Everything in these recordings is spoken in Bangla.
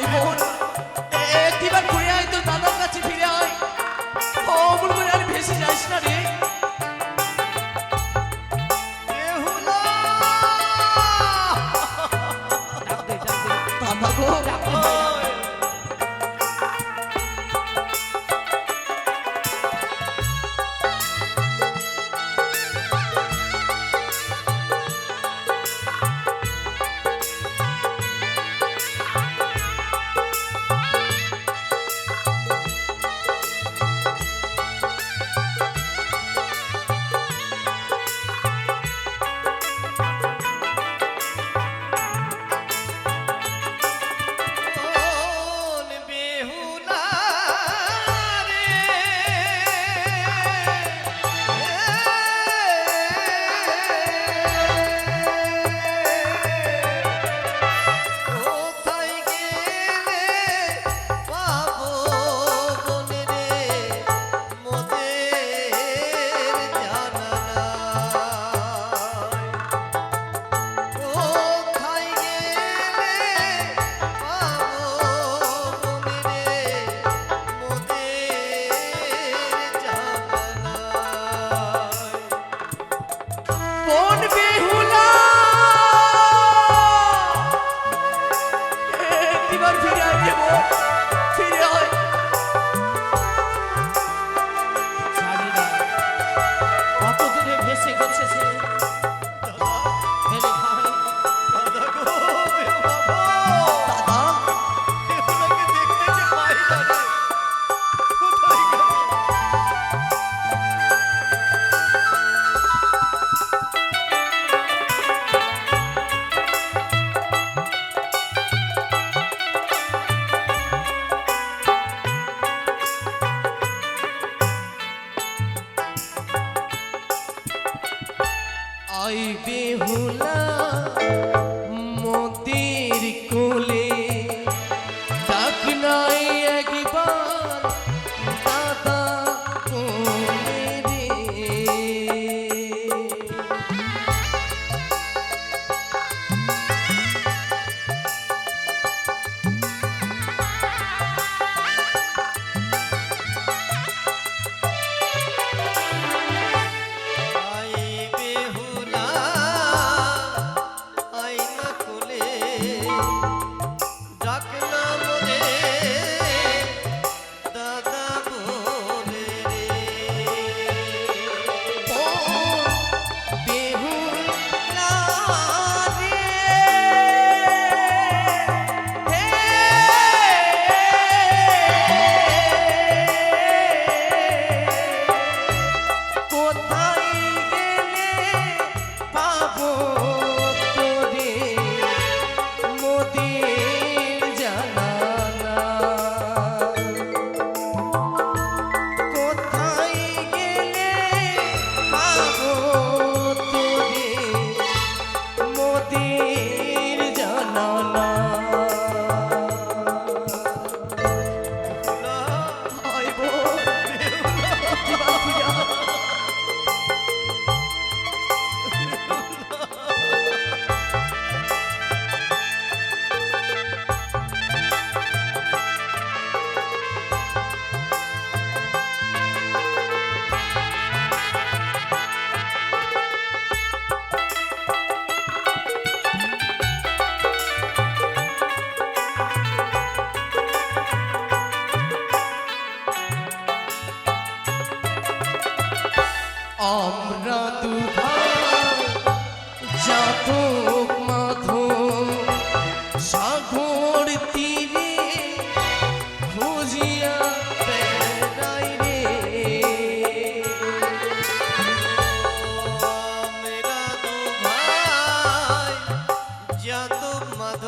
হয় বোন একটিবার ঘুরে আয় তো ফিরে আয় করে ভেসে যাইস না রে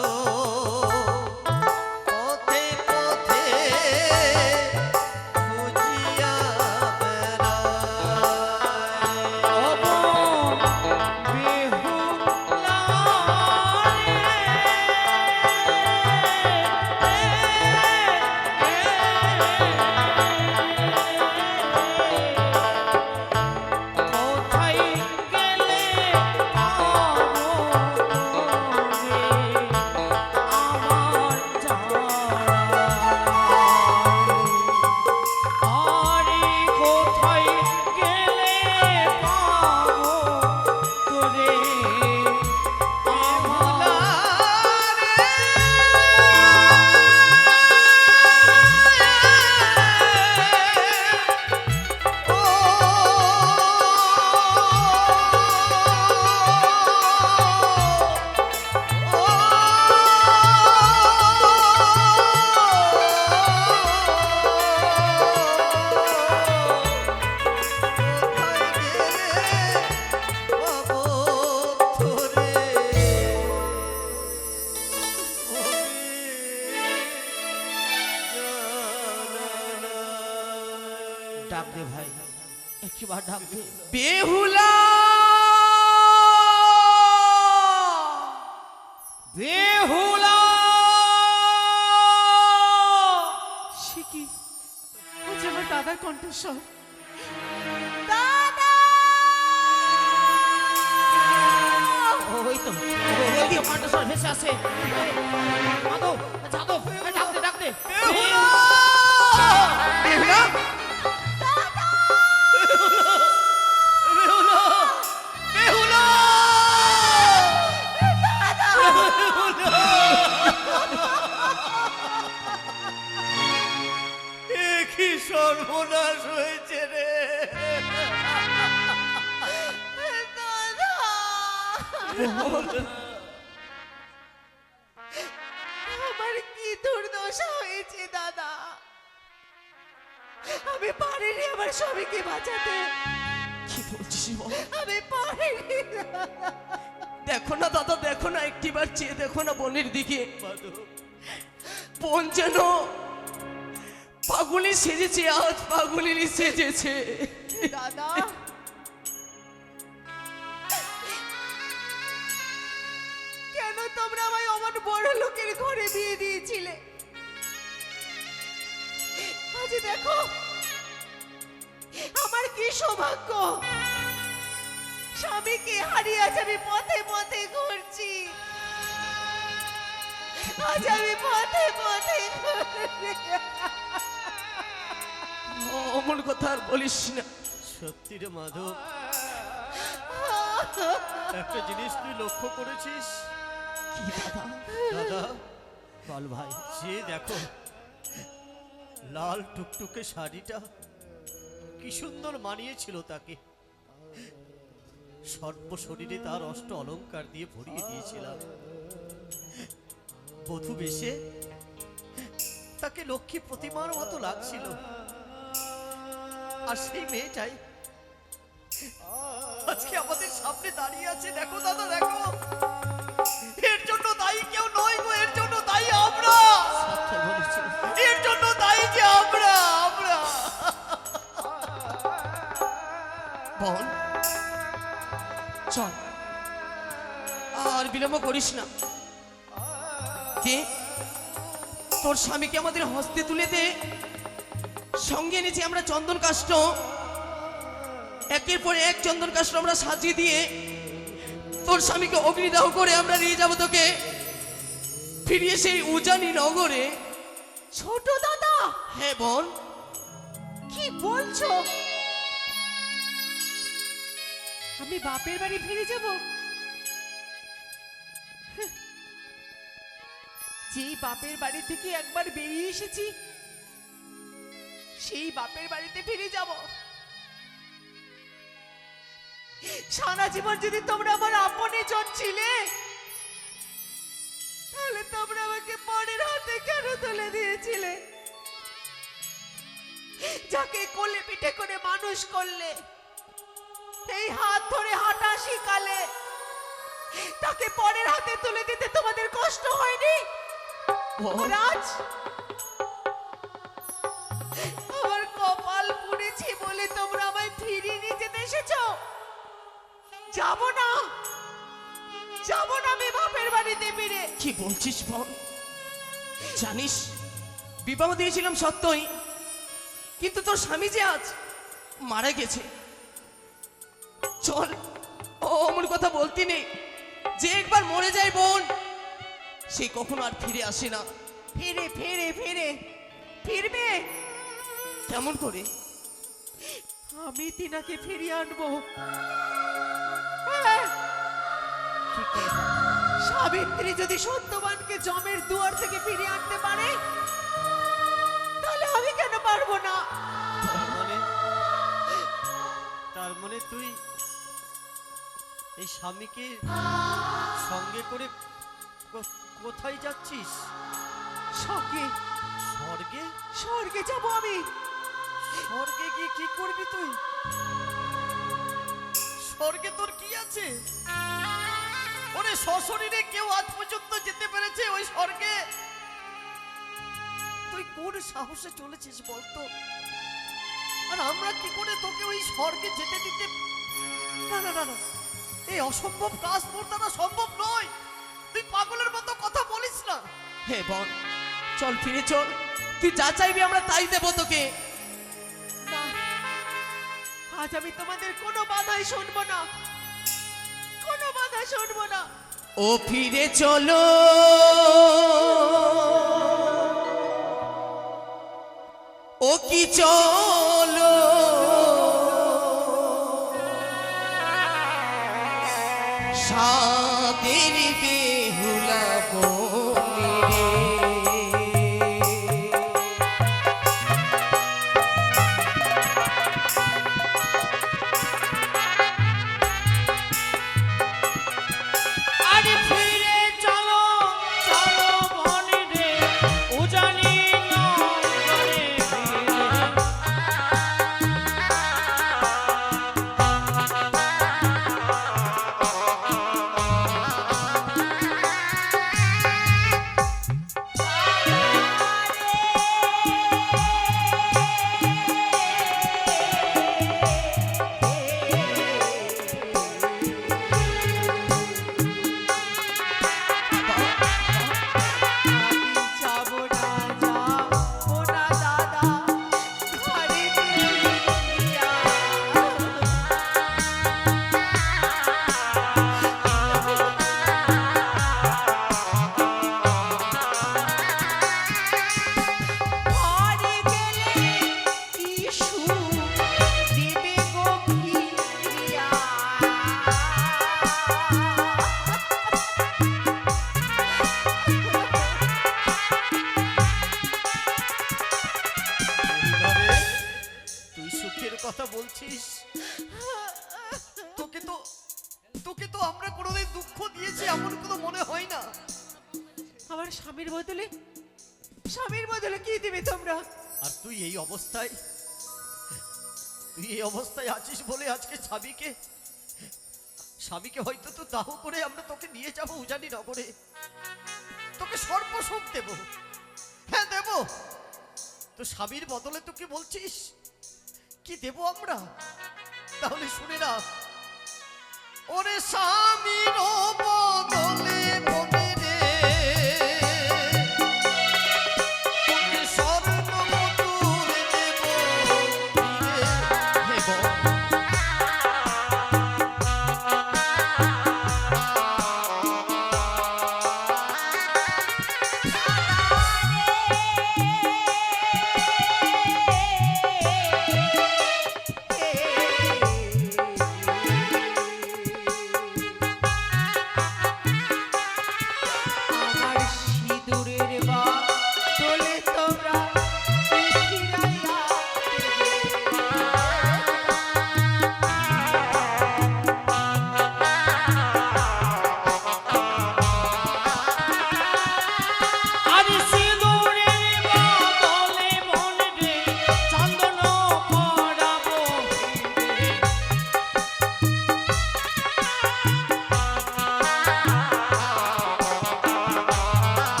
তো বোন যেন পাগলি সেজেছে, আজ পাগলিনি সেজেছে। কেন তোমরা আমায় আমার বড় লোকের ঘরে দিয়ে দিয়েছিলে? আজ দেখো, আমার কি সৌভাগ্য? স্বামীকে হারিয়ে আছে আমি পথে পথে গো আজ আমি পথে পথে। অমন কথা আর বলিস না। সত্যি রে মাধব। একটা জিনিস তুই লক্ষ্য করেছিস? কি দাদা দাদা বল ভাই। যে দেখো লাল টুকটুকে শাড়িটা কি সুন্দর মানিয়েছিল তাকে। সর্ব শরীরে তার অষ্ট অলংকার দিয়ে ভরিয়ে দিয়েছিলাম। বধূ বেশে। তাকে লক্ষ্মী প্রতিমার মতো লাগছিল। আর সেই মেয়েটাই আজকে আমাদের সামনে দাঁড়িয়ে আছে। দেখো দাদা, দেখো। এর জন্য দায়ী কেউ নয় গো, এর জন্য দায়ী আমরা। এর জন্য দায়ী যে আমরা আমরা। বোন চল। আর বিলম্ব করিস না। কে তোর স্বামীকে আমাদের হস্তে তুলে দে। সঙ্গে এনেছি আমরা চন্দন কাষ্ট একের পর এক চন্দন কাষ্ট আমরা সাজিয়ে দিয়ে তোর স্বামীকে অগ্নিদাহ করে আমরা নিয়ে যাব তোকে। ফিরিয়ে সেই উজানি নগরে। ছোট দাদা! হ্যাঁ বল। কি বলছো? আমি বাপের বাড়ি ফিরে যাব? যেই বাপের বাড়ি থেকে একবার বেরিয়ে এসেছি, সেই বাপের বাড়িতে ফিরে যাব। সারা জীবন যদি তোমরা আমার আপনে জন ছিলে, তাহলে তোমরা আমাকে পরের হাতে কেন তুলে দিয়েছিলে? যাকে কোলে পিঠে করে মানুষ করলে, এই হাত ধরে হাঁটা শিখালে, তাকে পরের হাতে তুলে দিতে তোমাদের কষ্ট হয়নি? রাজ আমার কপাল পুড়েছে বলে তোমরা আমায় ফিরিয়ে নিয়ে যেতে এসেছ। যাব না। যাব না আমি বাপের বাড়িতে ফিরে। কি বলছিস বোন জানিস বিবাহ দিয়েছিলাম সত্যই কিন্তু তোর স্বামী যে আজ মারা গেছে। চল ও অমন কথা বলতি নেই। যে একবার মরে যায় বোন সে কখনো আর ফিরে আসে না। ফিরে ফিরে ফিরে। ফিরবে? কেমন করে? আমি তিনাকে ফিরিয়ে আনব। হ্যাঁ, সাবিত্রী যদি সত্যবানকে জমের দুয়ার থেকে ফিরিয়ে আনতে পারে তাহলে আমি কেন পারব না? তার মানে তার মানে তুই এই স্বামীকে সঙ্গে করে কোথায় যাচ্ছিস? স্বর্গে। স্বর্গে? স্বর্গে যাব আমি। স্বর্গে গিয়ে কি করবি তুই? স্বর্গে তোর কি আছে? ওরে সশরীরে কেউ আজ পর্যন্ত যেতে পেরেছে ওই স্বর্গে? তুই কোন সাহসে চলেছিস বলতো? আর আমরা কি করে তোকে ওই স্বর্গে যেতে দিতে না না না এই অসম্ভব কাজ তোর দ্বারা সম্ভব নয়। তুই পাগলের মতো কথা বলিস না। হে বোন চল ফিরে চল। তুই যা চাইবি আমরা তাই দেবো তোকে। আজ আমি তোমাদের কোনো বাধাই শুনব না। কোনো বাধা শুনব না। ও ফিরে চলো। ও কি চলো। সাদের স্বামীকে হয়তো তো দাহ করে আমরা তোকে নিয়ে যাব উজানি নগরে। তোকে সর্বসুখ দেব। হ্যাঁ দেব। তো স্বামীর বদলে তো কি বলছিস? কি দেব আমরা? তাহলে শুনে না ওরে স্বামীর বদলে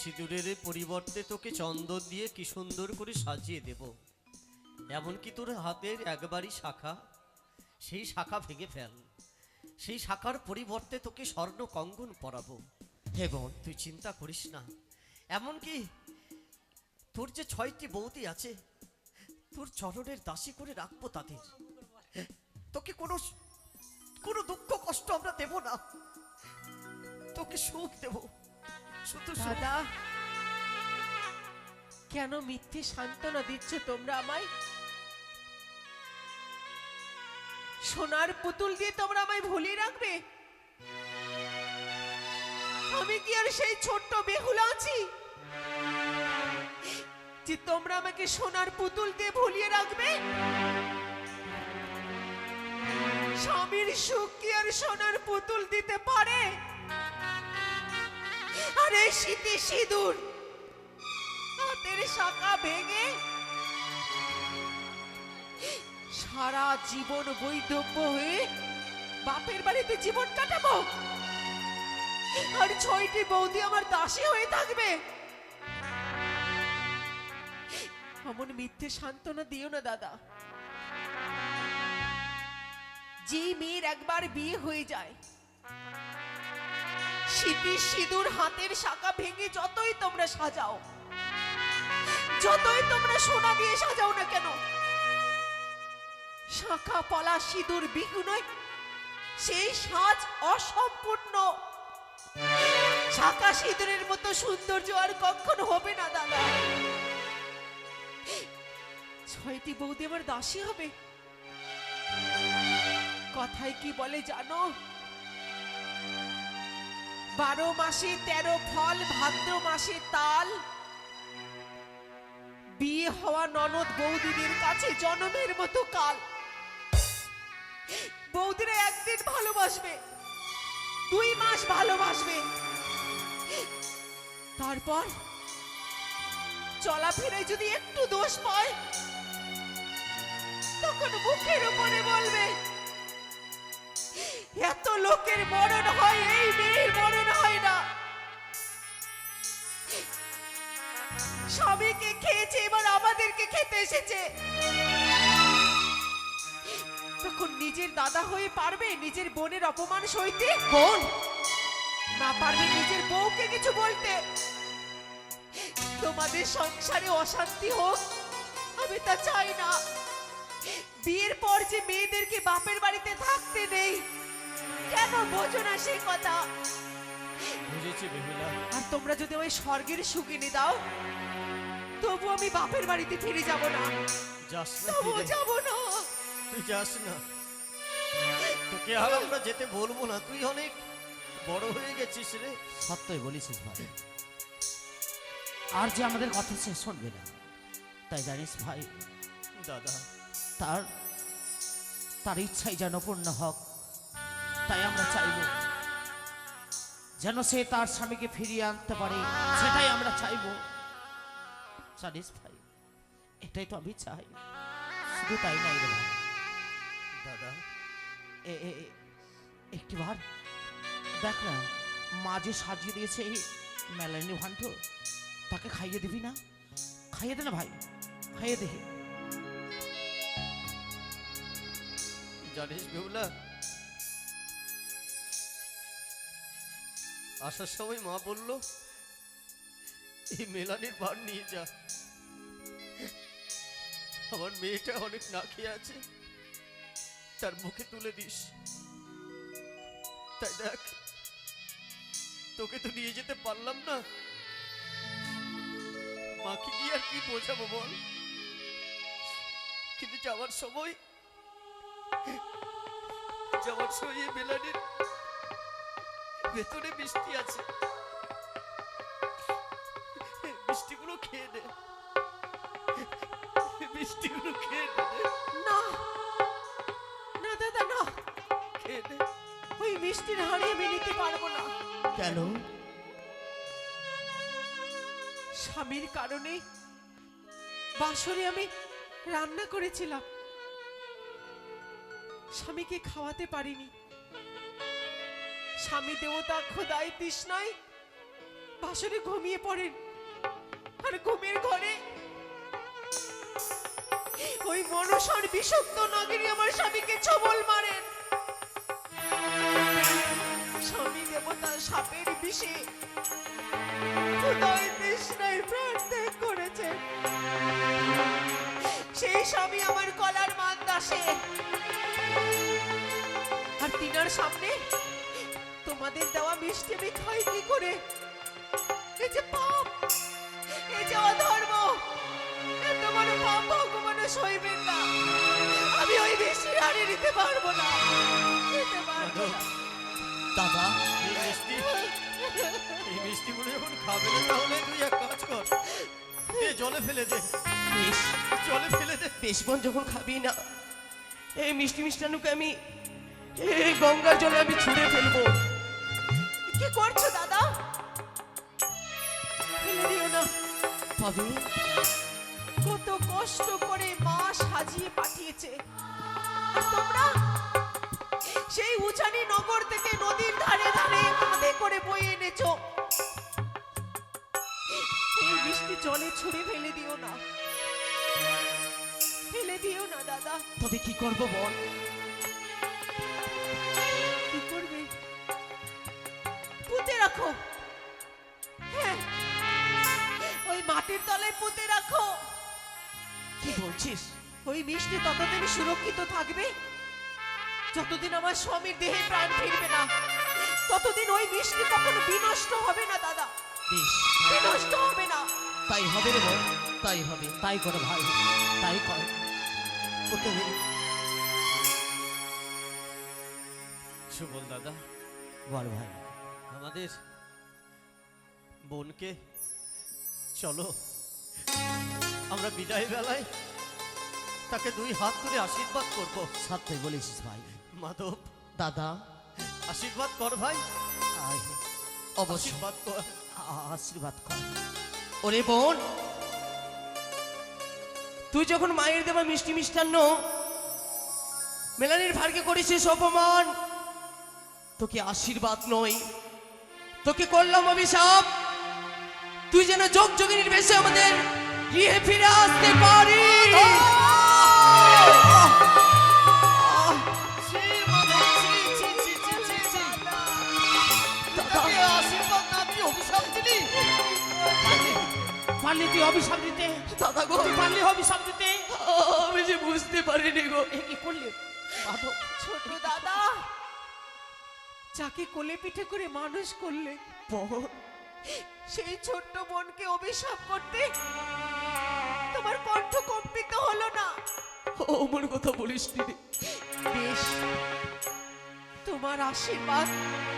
সিঁদুরের পরিবর্তে তোকে চন্দন দিয়ে কি সুন্দর করে সাজিয়ে দেব। এমনকি তোর হাতের একবারই শাখা, সেই শাখা ভেঙে ফেল। সেই শাখার পরিবর্তে তোকে স্বর্ণ কঙ্গন পরাবো। বোন, তুই চিন্তা করিস না। এমনকি তোর যে ছয়টি বৌদি আছে, তোর চরণের দাসী করে রাখব তাদের। তোকে কোনো কোনো দুঃখ কষ্ট আমরা দেব না। তোকে সুখ দেব। দাদা, কেন মিথ্যে সান্ত্বনা দিচ্ছ তোমরা আমায়? সোনার পুতুল দিয়ে তোমরা আমায় ভুলিয়ে রাখবে? আমি কি আর সেই ছোট্ট বেহুলা আছি? যে তোমরা আমাকে সোনার পুতুল দিয়ে ভুলিয়ে রাখবে? স্বামীর সুখ কি আর সোনার পুতুল দিতে পারে? এই শীতে সিঁদুর। হাতের শাখা ভেঙে সারা জীবন বৈধব্য হয়ে বাপের বাড়িতে জীবন কাটাবো। আর ছয়টি বৌদি আমার দাসী হয়ে থাকবে। এমন মিথ্যে সান্ত্বনা দিও না, দাদা। যে মেয়ের একবার বিয়ে হয়ে যায় শীতের সিঁদুর হাতের শাখা ভেঙে যতই তোমরা সাজাও, যতই তোমরা সোনা দিয়ে সাজাও না কেন, শাখা, পলা, সিঁদুর সেই সাজ অসম্পূর্ণ। শাখা সিঁদুরের মতো সৌন্দর্য আর কখনো হবে না, দাদা। ছয়টি বৌদি আমার দাসী হবে। কথায় কি বলে জানো? বারো মাসে, তেরো ফল, ভাদ্র মাসে তাল। বিয়ে হওয়া ননদ বৌদিদের কাছে জনমের মতো কাল। বৌদিরা একদিন ভালোবাসবে, দুই মাস ভালোবাসবে। তারপর চলাফেরায় যদি একটু দোষ পায়, তখন মুখের উপরে বলবে এত লোকের মরণ হয় এই মেয়ের মরণ হয় না। স্বামীকে খেয়েছে এবার আমাদেরকে খেতে এসেছে। তখন নিজের দাদা হয়ে পারবে নিজের বোনের অপমান সইতে? বোন! না পারবে নিজের বউকে কিছু বলতে? তোমাদের সংসারে অশান্তি হোক আমি তা চাই না। বিয়ের পর যে মেয়েদেরকে বাপের বাড়িতে থাকতে নেই কেন বোঝো না সেই কথা। বুঝেছি বেহুলা। আর তোমরা যদি ওই স্বর্গের সুখ এনে দাও তবু আমি বাপের বাড়িতে ফিরে যাব না। যাস না তবু যাব না। তুই যাস না। তোকে আর আমরা যেতে বলব না। তুই অনেক বড় হয়ে গেছিস রে। সত্যই বলেছিস ভাই। আর যে আমাদের কথা সে শুনবে না। তাই জানিস ভাই দাদা। তার তার ইচ্ছাই যেন পূর্ণ হোক। তাই আমরা চাইব যেন সে তার স্বামীকে ফিরিয়ে আনতে পারে। সেটাই আমরা চাইব। জানিস ভাই, এটাই তো আমি চাই। শুধু তাই নাই রে দাদা একটিবার দেখ না, মা যে সাজিয়ে দিয়েছে এই মেলানি ভান্ড তাকে খাইয়ে দিবি না? খাইয়ে দে না ভাই, খাইয়ে দে। জানিস বেহুলা আসার সময় মা বলল, এই মেলানির ভার নিয়ে যা। আমার মেয়েটা অনেক না খেয়ে আছে। তার মুখে তুলে দিস। তাই দেখ, তোকে তো নিয়ে যেতে পারলাম না। মাকে গিয়ে আর কি বোঝাবো বল? কিন্তু যাওয়ার সময় যাওয়ার সময় এই মেলানির ভেতরে বৃষ্টি আছে। বৃষ্টিগুলো খেয়ে নে। বৃষ্টিগুলো খেয়ে নে। না। না দাদা না। খেয়ে নে। ওই মিষ্টির হাড়ি আমি নিতে পারব না। কেন? স্বামীর কারণে বাসরে আমি রান্না করেছিলাম। স্বামীকে খাওয়াতে পারিনি। স্বামী দেবতা খোদাই তৃষ্ণায় বাসরে ঘুমিয়ে পড়েন। আর ঘুমের ঘরে ওই মনসার বিষাক্ত নাগিনী আমার স্বামীকে ছবল মারেন। স্বামী দেবতা সাপের বিষে খোদাই তৃষ্ণায় প্রাণ ত্যাগ করেছে সেই স্বামী আমার কলার মান দাসে আর তিনার সামনে তোমাদের দেওয়া মিষ্টি আমি খাই কি করে? এই যে পাপ এই যে অধর্ম এত বড় পাপ সইবেন না। আমি ওই মিষ্টি হারিয়ে নিতে পারব না। নিতে পারব না। দাদা এই মিষ্টি এই মিষ্টিগুলো যখন খাবে না তাহলে তুই এক কাজ কর। জলে ফেলে দে। জলে ফেলে দে। বেশ বোন যখন খাবি না এই মিষ্টি মিষ্টানুকে আমি এই গঙ্গার জলে আমি ছুঁড়ে ফেলব। কি করছ দাদা? ফেলে দিও না। তবে কত কষ্ট করে মা সাজিয়ে পাঠিয়েছে। আর তোমরা সেই উচানি নগর থেকে নদীর ধারে ধারে কাঁধে করে বয়ে এনেছো। এই বৃষ্টি জলে ছুঁড়ে ফেলে দিও না। ফেলে দিও না দাদা। তবে কি করব বল? রাখো। হ্যাঁ ওই মাটির তলায় পুঁতে রাখো। কি বলছিস? ওই মিষ্টি ততদিন সুরক্ষিত থাকবে যতদিন আমার স্বামীর দেহে প্রাণ ফিরবে না। ততদিন ওই মিষ্টি কখনো বিনষ্ট হবে না দাদা। বিনষ্ট হবে না। তাই হবে রে তাই হবে। তাই করে ভাই তাই কর। সুবল দাদা। বল ভাই। আমাদের বোনকে চলো আমরা বিদায় বেলায় তাকে দুই হাত তুলে আশীর্বাদ করব। সত্যি বলেছিস ভাই। মাধব দাদা। আশীর্বাদ কর ভাই। অবশ্যই। আশীর্বাদ কর। আশীর্বাদ কর। ওরে বোন তুই যখন মায়ের দেওয়া মিষ্টি মিষ্টান্ন মেলানির ভারকে করেছিস অপমান তোকে আশীর্বাদ নয়। তোকে করলাম অভিশাপ তুই যেন যোগ যোগিনীর বেশে আমাদের গৃহে ফিরে আসতে পারি ছি, মাধব, ছি, ছি, ছি, ছি, ছি, ছি। তাকে আশীর্বাদ না দিয়ে অভিশাপ দিলি পারলি তুই অভিশাপ দিতে? দাদা গো। তুই পারলি অভিশাপ দিতে? আমি যে বুঝতে পারিনি গো। এ কি করলি? ছোট দাদা যাকে কোলে পিঠে করে মানুষ করলে বোন সেই ছোট্ট বোনকে অভিশাপ করতে তোমার কণ্ঠ কম্পিত হলো না। ওমর কথা বলিস রে বেশ তোমার আশীর্বাদ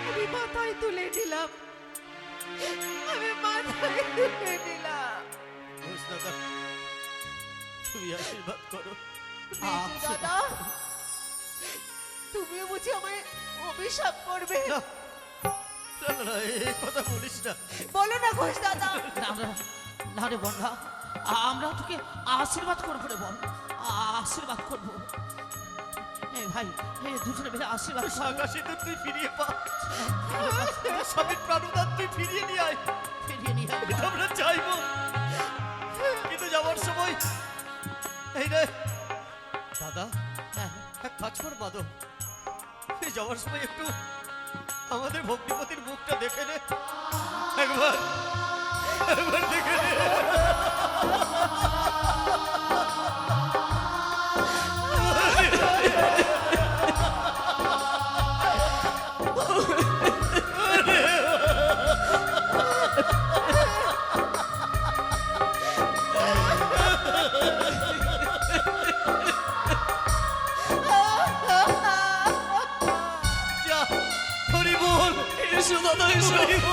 আমি মাথায় তুলে নিলাম। আমি মাথায় তুলে নিলাম। তুমি আশীর্বাদ করো। দাদা তুমিও বুঝি আমায় অভিশাপ করবে? না। না, না, না, এই কথা বলিস না। বলো না ঘোষ দাদা। না রে বন্ধা আমরা তোকে আশীর্বাদ করব রে বল আশীর্বাদ করব। এ ভাই এ দুজনে মিলে আশীর্বাদ কর। আকাশে তো তুই ফিরিয়ে পা। স্বামীর প্রাণদান তুই ফিরিয়ে নিয়ে আয়। ফিরিয়ে নিয়ে আয়। এটা আমরা চাইব। কিন্তু যাওয়ার সময় এই রে। দাদা হ্যাঁ, এক কাজ কর বাদো এই যাওয়ার সময় একটু আমাদের ভক্তিপতির মুখটা দেখে নে। একবার একবার দেখে নে। 是。